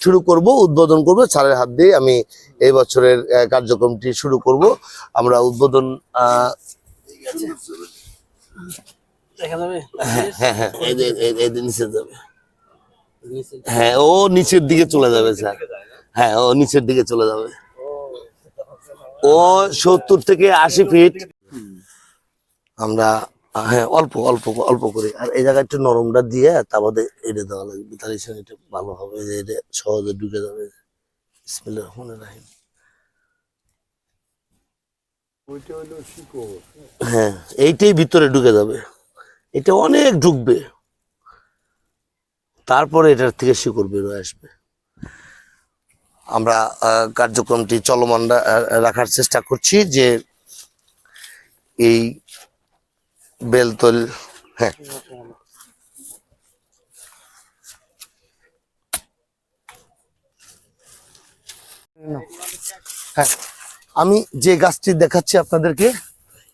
শুরু করব উদ্বোধন করব। স্যারের হাত দিয়ে আমি এই বছরের কার্যক্রমটি শুরু করব। আমরা উদ্বোধন হ্যাঁ হ্যাঁ হ্যাঁ ও নিচের দিকে চলে যাবে স্যার। হ্যাঁ ও নিচের দিকে চলে যাবে। ও সত্তর থেকে আশি ফিট। আমরা হ্যাঁ অল্প অল্প অল্প করে। আর এই জায়গায় একটু নরমটা দিয়ে তারপরে এটা দেওয়া লাগবে। তাহলে সে এটা ভালো হবে যে এটা সহজে ঢুকে যাবে। বিসমিল্লাহির রহমানির রহিম। হ্যাঁ এইটাই ভিতরে ঢুকে যাবে। এটা অনেক ঢুকবে। তারপরে এটার থেকে শিকড় বেরোয় আসবে। আমরা কার্যক্রমটি চলমান রাখার চেষ্টা করছি যে এই বেলতল হ্যাঁ। হ্যাঁ আমি যে গাছটি দেখাচ্ছি আপনাদেরকে,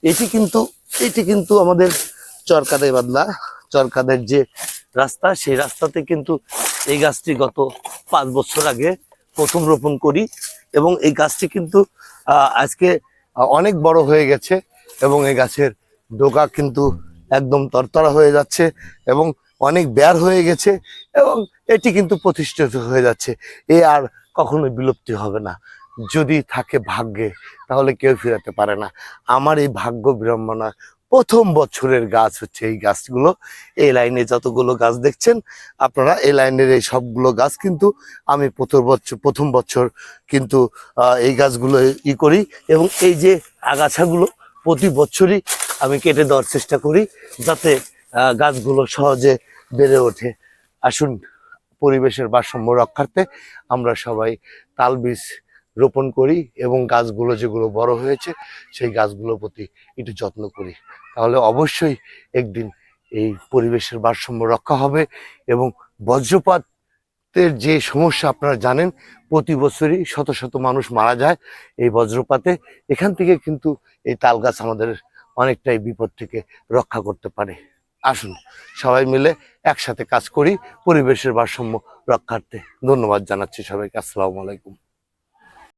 এটি কিন্তু এটি কিন্তু আমাদের চরকাদে বাদলা। চরকাদের যে রাস্তা, সেই রাস্তাতে কিন্তু এই গাছটি গত পাঁচ বছর আগে প্রথম রোপণ করি এবং এই গাছটি কিন্তু আজকে অনেক বড় হয়ে গেছে এবং এই গাছের ডোকা কিন্তু একদম তরতরা হয়ে যাচ্ছে এবং অনেক বের হয়ে গেছে এবং এটি কিন্তু প্রতিষ্ঠিত হয়ে যাচ্ছে। এ আর কখনোই বিলুপ্তি হবে না। যদি থাকে ভাগ্যে, তাহলে কেউ ফিরাতে পারে না। আমার এই ভাগ্য বিড়ম্বনা প্রথম বছরের গাছ হচ্ছে এই গাছগুলো। এই লাইনে যতগুলো গাছ দেখছেন, আপনারা এই লাইনের এই সবগুলো গাছ কিন্তু আমি প্রথম বছর প্রথম বছর কিন্তু এই গাছগুলো ই করি এবং এই যে আগাছাগুলো প্রতি বছরই আমি কেটে দেওয়ার চেষ্টা করি যাতে গাছগুলো সহজে বেড়ে ওঠে। আসুন, পরিবেশের ভারসাম্য রক্ষার্থে আমরা সবাই তাল বীজ রোপণ করি এবং গাছগুলো যেগুলো বড় হয়েছে, সেই গাছগুলোর প্রতি একটু যত্ন করি। তাহলে অবশ্যই একদিন এই পরিবেশের ভারসাম্য রক্ষা হবে এবং বজ্রপাতের যে সমস্যা আপনারা জানেন, প্রতি বছরই শত শত মানুষ মারা যায় এই বজ্রপাতে। এখান থেকে কিন্তু এই তাল গাছ আমাদের অনেকটাই বিপদ থেকে রক্ষা করতে পারে। আসুন, সবাই মিলে একসাথে কাজ করি, পরিবেশের ভারসাম্য রক্ষার্থে। ধন্যবাদ জানাচ্ছি সবাইকে। আসসালামু আলাইকুম।